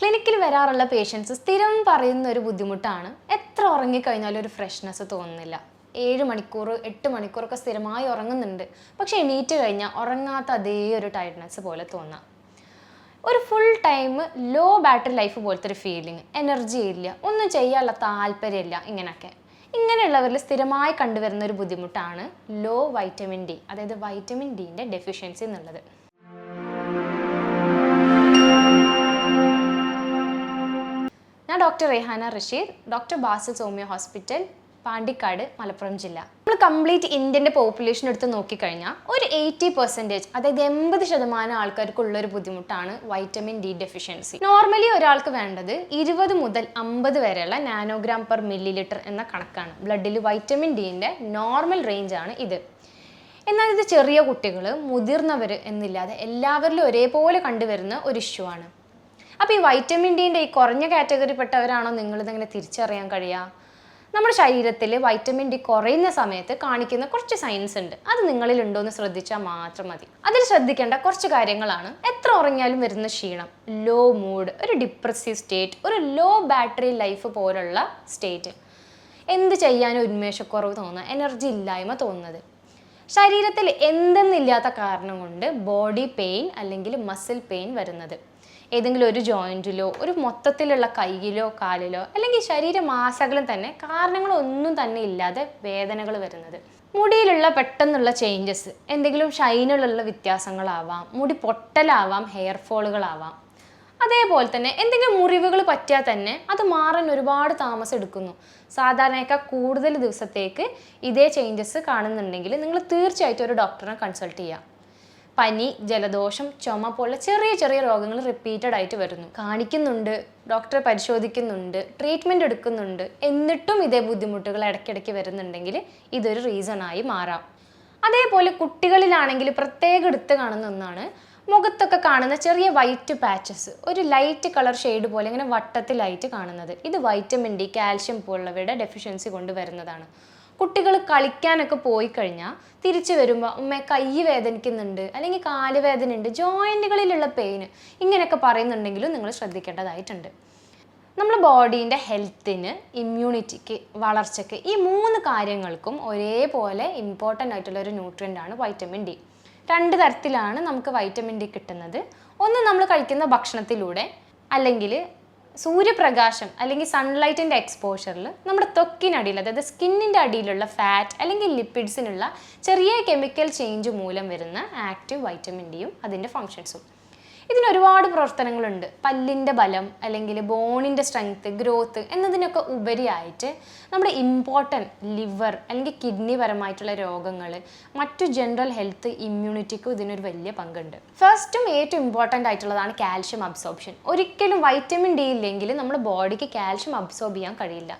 ക്ലിനിക്കിൽ വരാറുള്ള പേഷ്യൻസ് സ്ഥിരം പറയുന്ന ഒരു ബുദ്ധിമുട്ടാണ്. എത്ര ഉറങ്ങിക്കഴിഞ്ഞാലും ഒരു ഫ്രഷ്നെസ് തോന്നുന്നില്ല. ഏഴ് മണിക്കൂർ എട്ട് മണിക്കൂറൊക്കെ സ്ഥിരമായി ഉറങ്ങുന്നുണ്ട്. പക്ഷേ എണീറ്റ് കഴിഞ്ഞാൽ ഉറങ്ങാത്ത അതേ ഒരു ടയർഡ്നെസ് പോലെ തോന്നാം. ഒരു full time low battery life പോലത്തെ ഒരു ഫീലിംഗ് എനർജി ഇല്ല. ഒന്നും ചെയ്യാനുള്ള താല്പര്യമില്ല. ഇങ്ങനെയൊക്കെ ഇങ്ങനെയുള്ളവരിൽ സ്ഥിരമായി കണ്ടുവരുന്ന ഒരു ബുദ്ധിമുട്ടാണ് ലോ വൈറ്റമിൻ ഡി അതായത് വൈറ്റമിൻ ഡീന്റെ ഡെഫിഷ്യൻസി എന്നുള്ളത്. ഞാൻ ഡോക്ടർ റെഹാന റഷീദ് ഡോക്ടർ ബാസിൽ സോമിയോ ഹോസ്പിറ്റൽ പാണ്ടിക്കാട് മലപ്പുറം ജില്ല. നമ്മൾ കംപ്ലീറ്റ് ഇന്ത്യന്റെ പോപ്പുലേഷൻ എടുത്ത് നോക്കിക്കഴിഞ്ഞാൽ ഒരു എയ്റ്റി പെർസെന്റേജ് അതായത് എൺപത് ശതമാനം ആൾക്കാർക്കുള്ള ഒരു ബുദ്ധിമുട്ടാണ് വൈറ്റമിൻ ഡി ഡെഫിഷ്യൻസി നോർമലി ഒരാൾക്ക് വേണ്ടത് ഇരുപത് മുതൽ അമ്പത് വരെയുള്ള നാനോഗ്രാം പെർ മില്ലി ലിറ്റർ എന്ന കണക്കാണ്. ബ്ലഡിൽ വൈറ്റമിൻ ഡിന്റെ നോർമൽ റേഞ്ചാണ് ഇത്. എന്നാൽ ഇത് ചെറിയ കുട്ടികൾ മുതിർന്നവർ എന്നില്ലാതെ എല്ലാവരിലും ഒരേപോലെ കണ്ടുവരുന്ന ഒരു ഇഷ്യൂ ആണ്. അപ്പോൾ ഈ വൈറ്റമിൻ ഡിന്റെ ഈ കുറഞ്ഞ കാറ്റഗറി കാറ്റഗറിപ്പെട്ടവരാണോ നിങ്ങളിതെങ്ങനെ തിരിച്ചറിയാൻ കഴിയുക നമ്മുടെ ശരീരത്തിൽ വൈറ്റമിൻ ഡി കുറയുന്ന സമയത്ത് കാണിക്കുന്ന കുറച്ച് സയൻസ് ഉണ്ട്. അത് നിങ്ങളിൽ ഉണ്ടോ എന്ന് ശ്രദ്ധിച്ചാൽ മാത്രം മതി. അതിൽ ശ്രദ്ധിക്കേണ്ട കുറച്ച് കാര്യങ്ങളാണ്. എത്ര ഉറങ്ങിയാലും വരുന്ന ക്ഷീണം ലോ മൂഡ് ഒരു ഡിപ്രസീവ് സ്റ്റേറ്റ് ഒരു ലോ ബാറ്ററി ലൈഫ് പോലുള്ള സ്റ്റേറ്റ് എന്ത് ചെയ്യാനും ഉന്മേഷക്കുറവ് തോന്നുക എനർജി ഇല്ലായ്മ തോന്നുന്നത്. ശരീരത്തിൽ എന്തെന്നില്ലാത്ത കാരണം കൊണ്ട് ബോഡി പെയിൻ അല്ലെങ്കിൽ മസിൽ പെയിൻ വരുന്നത്. ഏതെങ്കിലും ഒരു ജോയിന്റിലോ ഒരു മൊത്തത്തിലുള്ള കൈയിലോ കാലിലോ അല്ലെങ്കിൽ ശരീരമാസകളും തന്നെ കാരണങ്ങളൊന്നും തന്നെ ഇല്ലാതെ വേദനകൾ വരുന്നത്. മുടിയിലുള്ള പെട്ടെന്നുള്ള ചേഞ്ചസ് എന്തെങ്കിലും ഷൈനിലുള്ള വ്യത്യാസങ്ങളാവാം മുടി പൊട്ടലാവാം ഹെയർ ഫോളുകളാവാം അതേപോലെ തന്നെ എന്തെങ്കിലും മുറിവുകൾ പറ്റിയാൽ തന്നെ അത് മാറാൻ ഒരുപാട് താമസം എടുക്കുന്നു. സാധാരണയേക്കാൾ കൂടുതൽ ദിവസത്തേക്ക് ഇതേ ചേഞ്ചസ് കാണുന്നുണ്ടെങ്കിൽ നിങ്ങൾ തീർച്ചയായിട്ടും ഒരു ഡോക്ടറിനെ കൺസൾട്ട് ചെയ്യുക. പനി ജലദോഷം ചുമ പോലുള്ള ചെറിയ ചെറിയ രോഗങ്ങൾ റിപ്പീറ്റഡ് ആയിട്ട് വരുന്നു. കാണിക്കുന്നുണ്ട് ഡോക്ടറെ പരിശോധിക്കുന്നുണ്ട് ട്രീറ്റ്മെന്റ് എടുക്കുന്നുണ്ട്. എന്നിട്ടും ഇതേ ബുദ്ധിമുട്ടുകൾ ഇടയ്ക്കിടയ്ക്ക് വരുന്നുണ്ടെങ്കിൽ ഇതൊരു റീസണായി മാറാം. അതേപോലെ കുട്ടികളിലാണെങ്കിൽ പ്രത്യേകം എടുത്ത് കാണുന്ന ഒന്നാണ് മുഖത്തൊക്കെ കാണുന്ന ചെറിയ വൈറ്റ് പാച്ചസ് ഒരു ലൈറ്റ് കളർ ഷെയ്ഡ് പോലെ ഇങ്ങനെ വട്ടത്തിലായിട്ട് കാണുന്നത്. ഇത് വൈറ്റമിൻ ഡി കാൽഷ്യം പോലുള്ളവയുടെ ഡെഫിഷ്യൻസി കൊണ്ട് വരുന്നതാണ്. കുട്ടികൾ കളിക്കാനൊക്കെ പോയി കഴിഞ്ഞാൽ തിരിച്ചു വരുമ്പോൾ ഉമ്മ കൈ വേദനിക്കുന്നുണ്ട് അല്ലെങ്കിൽ കാൽ വേദന ഉണ്ട് ജോയിന്റുകളിലുള്ള പെയിന് ഇങ്ങനെയൊക്കെ പറയുന്നുണ്ടെങ്കിലും നിങ്ങൾ ശ്രദ്ധിക്കേണ്ടതായിട്ടുണ്ട്. നമ്മൾ ബോഡീന്റെ ഹെൽത്തിന് ഇമ്മ്യൂണിറ്റിക്ക് വളർച്ചയ്ക്ക് ഈ മൂന്ന് കാര്യങ്ങൾക്കും ഒരേപോലെ ഇമ്പോർട്ടന്റ് ആയിട്ടുള്ള ഒരു ന്യൂട്രിയന്റ് ആണ് വൈറ്റമിൻ ഡി. രണ്ട് തരത്തിലാണ് നമുക്ക് വൈറ്റമിൻ ഡി കിട്ടുന്നത്. ഒന്ന് നമ്മൾ കഴിക്കുന്ന ഭക്ഷണത്തിലൂടെ അല്ലെങ്കിൽ സൂര്യപ്രകാശം അല്ലെങ്കിൽ സൺലൈറ്റിന്റെ എക്സ്പോഷറിൽ നമ്മുടെ ത്വക്കിനടിയിൽ അതായത് സ്കിന്നിന്റെ അടിയിലുള്ള ഫാറ്റ് അല്ലെങ്കിൽ ലിപ്പിഡ്സിനുള്ള ചെറിയ കെമിക്കൽ ചേഞ്ച് മൂലം വരുന്ന ആക്റ്റീവ് വൈറ്റമിൻ ഡിയും അതിന്റെ ഫങ്ഷൻസും ഇതിന് ഒരുപാട് പ്രവർത്തനങ്ങളുണ്ട്. പല്ലിന്റെ ബലം അല്ലെങ്കിൽ ബോണിന്റെ സ്ട്രെങ്ത് ഗ്രോത്ത് എന്നതിനൊക്കെ ഉപരിയായിട്ട് നമ്മുടെ ഇമ്പോർട്ടന്റ് ലിവർ അല്ലെങ്കിൽ കിഡ്നി പരമായിട്ടുള്ള രോഗങ്ങൾ മറ്റു ജനറൽ ഹെൽത്ത് ഇമ്മ്യൂണിറ്റിക്കും ഇതിനൊരു വലിയ പങ്കുണ്ട്. ഫസ്റ്റും ഏറ്റവും ഇമ്പോർട്ടന്റ് ആയിട്ടുള്ളതാണ് കാൽഷ്യം അബ്സോർപ്ഷൻ ഒരിക്കലും വൈറ്റമിൻ ഡി ഇല്ലെങ്കിൽ നമ്മുടെ ബോഡിക്ക് കാൽഷ്യം അബ്സോർബ് ചെയ്യാൻ കഴിയില്ല.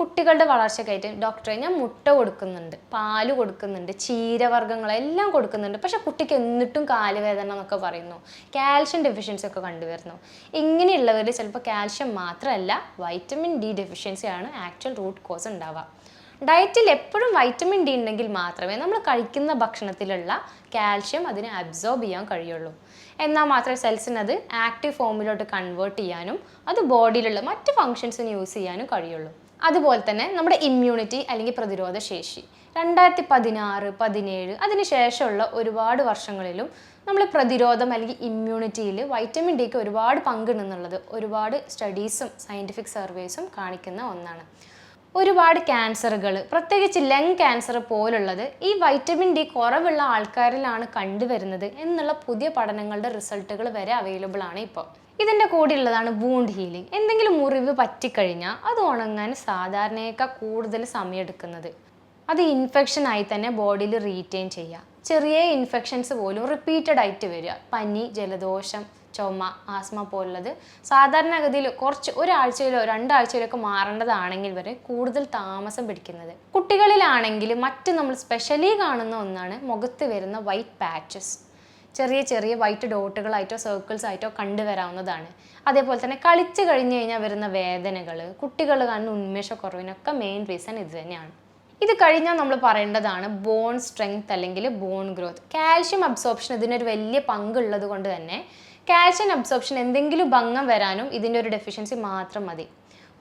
കുട്ടികളുടെ വളർച്ചയ്ക്കായിട്ട് ഡോക്ടറെ ഞാൻ മുട്ട കൊടുക്കുന്നുണ്ട് പാൽ കൊടുക്കുന്നുണ്ട് ചീരവർഗങ്ങൾ എല്ലാം കൊടുക്കുന്നുണ്ട്. പക്ഷെ കുട്ടിക്ക് എന്നിട്ടും കാലുവേദന എന്നൊക്കെ പറയുന്നു. കാൽഷ്യം ഡെഫിഷ്യൻസി ഒക്കെ കണ്ടുവരുന്നു. ഇങ്ങനെയുള്ളവരിൽ ചിലപ്പോൾ കാൽഷ്യം മാത്രമല്ല വൈറ്റമിൻ ഡി ഡെഫിഷ്യൻസിയാണ് ആക്ച്വൽ റൂട്ട് കോസ് ഉണ്ടാവുക. ഡയറ്റിൽ എപ്പോഴും വൈറ്റമിൻ ഡി ഉണ്ടെങ്കിൽ മാത്രമേ നമ്മൾ കഴിക്കുന്ന ഭക്ഷണത്തിലുള്ള കാൽഷ്യം അതിനെ അബ്സോർബ് ചെയ്യാൻ കഴിയുള്ളൂ. എന്നാൽ മാത്രമേ സെൽസിന് അത് ആക്റ്റീവ് ഫോമിലോട്ട് കൺവേർട്ട് ചെയ്യാനും അത് ബോഡിയിലുള്ള മറ്റ് ഫങ്ഷൻസിന് യൂസ് ചെയ്യാനും കഴിയുള്ളൂ. അതുപോലെ തന്നെ നമ്മുടെ ഇമ്മ്യൂണിറ്റി അല്ലെങ്കിൽ പ്രതിരോധ ശേഷി. രണ്ടായിരത്തി പതിനാറ് പതിനേഴ് അതിന് ശേഷമുള്ള ഒരുപാട് വർഷങ്ങളിലും നമ്മൾ പ്രതിരോധം അല്ലെങ്കിൽ ഇമ്മ്യൂണിറ്റിയിൽ വൈറ്റമിൻ ഡിക്ക് ഒരുപാട് പങ്കുണ്ടെന്നുള്ളത് ഒരുപാട് സ്റ്റഡീസും സയന്റിഫിക് സർവേസും കാണിക്കുന്ന ഒന്നാണ്. ഒരുപാട് ക്യാൻസറുകൾ പ്രത്യേകിച്ച് ലങ് ക്യാൻസർ പോലുള്ളത് ഈ വൈറ്റമിൻ ഡി കുറവുള്ള ആൾക്കാരിലാണ് കണ്ടുവരുന്നത് എന്നുള്ള പുതിയ പഠനങ്ങളുടെ റിസൾട്ടുകൾ വരെ അവൈലബിൾ ആണ് ഇപ്പോൾ. ഇതിന്റെ കൂടെയുള്ളതാണ് വൂണ്ട് ഹീലിംഗ് എന്തെങ്കിലും മുറിവ് പറ്റിക്കഴിഞ്ഞാൽ അത് ഉണങ്ങാൻ സാധാരണയേക്കാൾ കൂടുതൽ സമയമെടുക്കുന്നത് അത് ഇൻഫെക്ഷൻ ആയി തന്നെ ബോഡിയിൽ റീറ്റെയിൻ ചെയ്യുക ചെറിയ ഇൻഫെക്ഷൻസ് പോലും റിപ്പീറ്റഡ് ആയിട്ട് വരിക. പനി ജലദോഷം ചുമ ആസ്മ പോലുള്ളത് സാധാരണഗതിയിൽ കുറച്ച് ഒരാഴ്ചയിലോ രണ്ടാഴ്ചയിലോ ഒക്കെ മാറേണ്ടതാണെങ്കിൽ വരെ കൂടുതൽ താമസം പിടിക്കുന്നത്. കുട്ടികളിലാണെങ്കിൽ മറ്റ് നമ്മൾ സ്പെഷ്യലി കാണുന്ന ഒന്നാണ് മുഖത്ത് വരുന്ന വൈറ്റ് പാച്ചസ് ചെറിയ ചെറിയ വൈറ്റ് ഡോട്ടുകളായിട്ടോ സർക്കിൾസ് ആയിട്ടോ കണ്ടുവരാവുന്നതാണ്. അതേപോലെ തന്നെ കളിച്ച് കഴിഞ്ഞു കഴിഞ്ഞാൽ വരുന്ന വേദനകൾ കുട്ടികൾ കാണുന്ന ഉന്മേഷക്കുറവിനൊക്കെ മെയിൻ റീസൺ ഇത് തന്നെയാണ്. ഇത് കഴിഞ്ഞാൽ നമ്മൾ പറയേണ്ടതാണ് ബോൺ സ്ട്രെങ്ത് അല്ലെങ്കിൽ ബോൺ ഗ്രോത്ത് കാൽഷ്യം അബ്സോർപ്ഷൻ ഇതിനൊരു വലിയ പങ്കുള്ളത് കൊണ്ട് തന്നെ കാൽഷ്യം അബ്സോർപ്ഷൻ എന്തെങ്കിലും ഭംഗം വരാനും ഇതിന്റെ ഒരു ഡെഫിഷ്യൻസി മാത്രം മതി.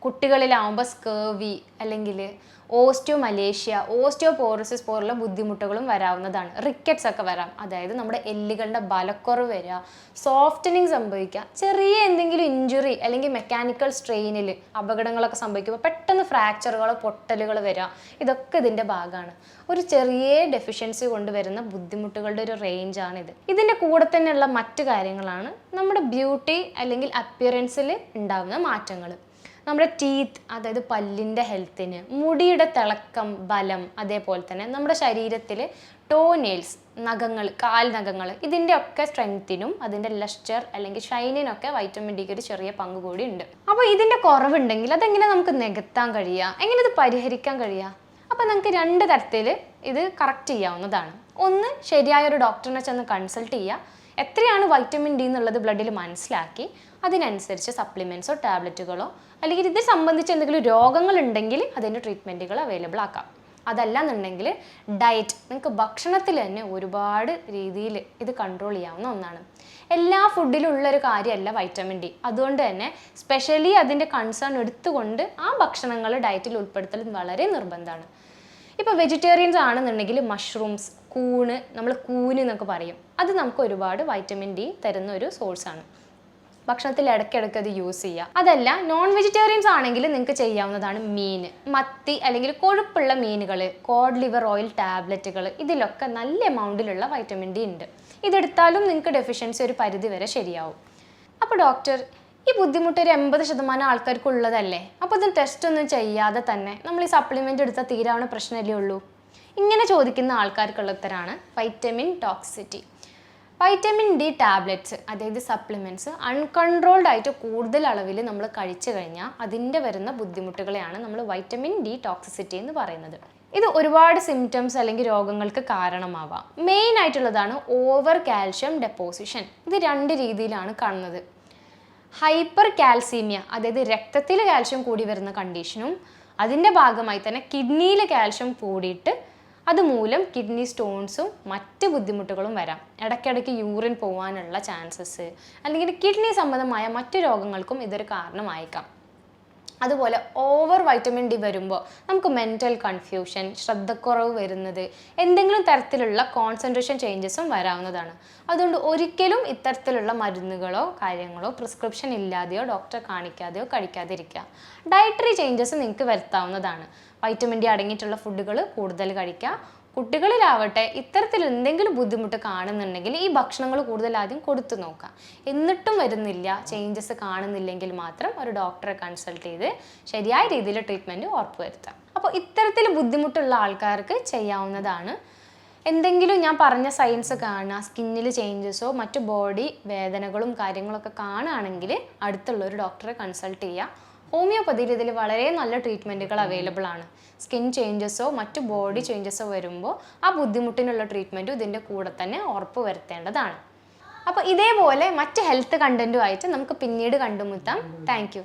കുട്ടികളിലാവുമ്പോൾ സ്കേവി അല്ലെങ്കിൽ ഓസ്റ്റിയോ മലേഷ്യ ഓസ്റ്റിയോ പോറസിസ് പോലുള്ള ബുദ്ധിമുട്ടുകളും വരാവുന്നതാണ്. റിക്കറ്റ്സ് ഒക്കെ വരാം. അതായത് നമ്മുടെ എല്ലുകളുടെ ബലക്കുറവ് വരിക സോഫ്റ്റനിങ് സംഭവിക്കുക ചെറിയ എന്തെങ്കിലും ഇഞ്ചുറി അല്ലെങ്കിൽ മെക്കാനിക്കൽ സ്ട്രെയിനിൽ അപകടങ്ങളൊക്കെ സംഭവിക്കുമ്പോൾ പെട്ടെന്ന് ഫ്രാക്ചറുകളോ പൊട്ടലുകൾ വരിക ഇതൊക്കെ ഇതിന്റെ ഭാഗമാണ്. ഒരു ചെറിയ ഡെഫിഷ്യൻസി കൊണ്ടുവരുന്ന ബുദ്ധിമുട്ടുകളുടെ ഒരു റേഞ്ചാണിത് ഇതിന്റെ കൂടെ തന്നെയുള്ള മറ്റു കാര്യങ്ങളാണ് നമ്മുടെ ബ്യൂട്ടി അല്ലെങ്കിൽ അപ്പിയറൻസിൽ ഉണ്ടാകുന്ന മാറ്റങ്ങൾ നമ്മുടെ ടീത്ത് അതായത് പല്ലിന്റെ ഹെൽത്തിന് മുടിയുടെ തിളക്കം ബലം അതേപോലെ തന്നെ നമ്മുടെ ശരീരത്തിൽ ടോ നെയിൽസ് നഖങ്ങൾ കാൽ നഖങ്ങൾ ഇതിന്റെ ഒക്കെ സ്ട്രെങ്ത്തിനും അതിന്റെ ലസ്റ്റർ അല്ലെങ്കിൽ ഷൈനിനൊക്കെ വൈറ്റമിൻ ഡിക്ക് ഒരു ചെറിയ പങ്ക് കൂടി ഉണ്ട്. അപ്പോൾ ഇതിന്റെ കുറവുണ്ടെങ്കിൽ അതെങ്ങനെ നമുക്ക് നികത്താൻ കഴിയുക? എങ്ങനെ ഇത് പരിഹരിക്കാൻ കഴിയുക? അപ്പോൾ നമുക്ക് രണ്ട് തരത്തിൽ ഇത് കറക്റ്റ് ചെയ്യാവുന്നതാണ്. ഒന്ന് ശരിയായ ഒരു ഡോക്ടറിനെ ചെന്ന് കൺസൾട്ട് ചെയ്യുക. എത്രയാണ് വൈറ്റമിൻ ഡി എന്നുള്ളത് ബ്ലഡിൽ മനസ്സിലാക്കി. അതിനനുസരിച്ച് സപ്ലിമെന്റ്സോ ടാബ്ലറ്റുകളോ അല്ലെങ്കിൽ ഇത് സംബന്ധിച്ച് എന്തെങ്കിലും രോഗങ്ങൾ ഉണ്ടെങ്കിൽ അതിന്റെ ട്രീറ്റ്മെന്റുകൾ അവൈലബിൾ ആക്കാം. അതല്ല എന്നുണ്ടെങ്കിൽ ഡയറ്റ് നിങ്ങൾക്ക് ഭക്ഷണത്തിൽ തന്നെ ഒരുപാട് രീതിയിൽ ഇത് കൺട്രോൾ ചെയ്യാവുന്ന ഒന്നാണ്. എല്ലാ ഫുഡിലും ഉള്ളൊരു കാര്യമല്ല വൈറ്റമിൻ ഡി അതുകൊണ്ട് തന്നെ സ്പെഷ്യലി അതിന്റെ കൺസേൺ എടുത്തുകൊണ്ട് ആ ഭക്ഷണങ്ങൾ ഡയറ്റിൽ ഉൾപ്പെടുത്തൽ വളരെ നിർബന്ധമാണ്. ഇപ്പോൾ വെജിറ്റേറിയൻസ് ആണെന്നുണ്ടെങ്കിൽ മഷ്റൂംസ് കൂണ് നമ്മൾ കൂന് എന്നൊക്കെ പറയും. അത് നമുക്ക് ഒരുപാട് വൈറ്റമിൻ ഡി തരുന്ന ഒരു സോഴ്സാണ് ഭക്ഷണത്തിൽ ഇടയ്ക്കിടയ്ക്ക് അത് യൂസ് ചെയ്യുക. അതല്ല നോൺ വെജിറ്റേറിയൻസ് ആണെങ്കിൽ നിങ്ങൾക്ക് ചെയ്യാവുന്നതാണ് മീൻ. മത്തി അല്ലെങ്കിൽ കൊഴുപ്പുള്ള മീനുകൾ കോഡ് ലിവർ ഓയിൽ ടാബ്ലറ്റുകൾ ഇതിലൊക്കെ നല്ല എമൗണ്ടിലുള്ള വൈറ്റമിൻ ഡി ഉണ്ട്. ഇതെടുത്താലും നിങ്ങൾക്ക് ഡെഫിഷ്യൻസി ഒരു പരിധി വരെ ശരിയാവും. അപ്പോൾ ഡോക്ടർ ഈ ബുദ്ധിമുട്ട് ഒരു എൺപത് ശതമാനം ആൾക്കാർക്കുള്ളതല്ലേ? അപ്പോൾ ഇത് ടെസ്റ്റ് ഒന്നും ചെയ്യാതെ തന്നെ നമ്മൾ ഈ സപ്ലിമെന്റ് എടുത്താൽ തീരാവുന്ന പ്രശ്നമല്ലേ ഉള്ളൂ? ഇങ്ങനെ ചോദിക്കുന്ന ആൾക്കാർക്കുള്ള ഉത്തരമാണ് vitamin toxicity vitamin D tablets അതായത് സപ്ലിമെന്റ്സ് അൺകൺട്രോൾഡ് ആയിട്ട് കൂടുതൽ അളവിൽ നമ്മൾ കഴിച്ചു കഴിഞ്ഞാൽ അതിന്റെ വരുന്ന ബുദ്ധിമുട്ടുകളെയാണ് നമ്മൾ വൈറ്റമിൻ ഡി ടോക്സിസിറ്റി എന്ന് പറയുന്നത്. ഇത് ഒരുപാട് സിംറ്റംസ് അല്ലെങ്കിൽ രോഗങ്ങൾക്ക് കാരണമാവാം. മെയിൻ ആയിട്ടുള്ളതാണ് ഓവർ കാൽഷ്യം ഡെപ്പോസിഷൻ ഇത് രണ്ട് രീതിയിലാണ് കാണുന്നത്. ഹൈപ്പർ കാൽസീമിയ അതായത് രക്തത്തിൽ കാൽഷ്യം കൂടി വരുന്ന കണ്ടീഷനും അതിന്റെ ഭാഗമായി തന്നെ കിഡ്നിയിൽ കാൽഷ്യം കൂടിയിട്ട് അതുമൂലം കിഡ്നി സ്റ്റോൺസും മറ്റ് ബുദ്ധിമുട്ടുകളും വരാം. ഇടയ്ക്കിടയ്ക്ക് യൂറിൻ പോകാനുള്ള ചാൻസസ് അല്ലെങ്കിൽ കിഡ്നി സംബന്ധമായ മറ്റു രോഗങ്ങൾക്കും ഇതൊരു കാരണമായേക്കാം. അതുപോലെ ഓവർ വൈറ്റമിൻ ഡി വരുമ്പോൾ നമുക്ക് മെന്റൽ കൺഫ്യൂഷൻ ശ്രദ്ധക്കുറവ് വരുന്നത് എന്തെങ്കിലും തരത്തിലുള്ള കോൺസെൻട്രേഷൻ ചേഞ്ചസും വരാവുന്നതാണ്. അതുകൊണ്ട് ഒരിക്കലും ഇത്തരത്തിലുള്ള മരുന്നുകളോ കാര്യങ്ങളോ പ്രിസ്ക്രിപ്ഷൻ ഇല്ലാതെയോ ഡോക്ടറെ കാണിക്കാതെയോ കഴിക്കാതിരിക്കുക. ഡയറ്ററി ചേഞ്ചസ് നിങ്ങൾക്ക് വരുത്താവുന്നതാണ്. വൈറ്റമിൻ ഡി അടങ്ങിയിട്ടുള്ള ഫുഡുകൾ കൂടുതൽ കഴിക്കുക. കുട്ടികളിലാവട്ടെ ഇത്തരത്തിൽ എന്തെങ്കിലും ബുദ്ധിമുട്ട് കാണുന്നുണ്ടെങ്കിൽ ഈ ഭക്ഷണങ്ങൾ കൂടുതൽ ആദ്യം കൊടുത്തു നോക്കാം. എന്നിട്ടും വരുന്നില്ല ചേഞ്ചസ് കാണുന്നില്ലെങ്കിൽ മാത്രം ഒരു ഡോക്ടറെ കൺസൾട്ട് ചെയ്ത് ശരിയായ രീതിയിൽ ട്രീറ്റ്മെന്റ് ഉറപ്പുവരുത്താം. അപ്പോൾ ഇത്തരത്തിൽ ബുദ്ധിമുട്ടുള്ള ആൾക്കാർക്ക് ചെയ്യാവുന്നതാണ്. എന്തെങ്കിലും ഞാൻ പറഞ്ഞ സയൻസ് കാണുക സ്കിന്നിൽ ചേഞ്ചസോ മറ്റു ബോഡി വേദനകളും കാര്യങ്ങളൊക്കെ കാണുകയാണെങ്കിൽ അടുത്തുള്ള ഒരു ഡോക്ടറെ കൺസൾട്ട് ചെയ്യുക. ഹോമിയോപ്പതിയിൽ ഇതിൽ വളരെ നല്ല ട്രീറ്റ്മെന്റുകൾ അവൈലബിൾ ആണ്. സ്കിൻ ചേഞ്ചസോ മറ്റു ബോഡി ചേഞ്ചസോ വരുമ്പോൾ ആ ബുദ്ധിമുട്ടിനുള്ള ട്രീറ്റ്മെന്റും ഇതിന്റെ കൂടെ തന്നെ ഉറപ്പ് വരുത്തേണ്ടതാണ്. അപ്പോൾ ഇതേപോലെ മറ്റ് ഹെൽത്ത് കണ്ടന്റുമായിട്ട് നമുക്ക് പിന്നീട് കണ്ടുമുട്ടാം. താങ്ക്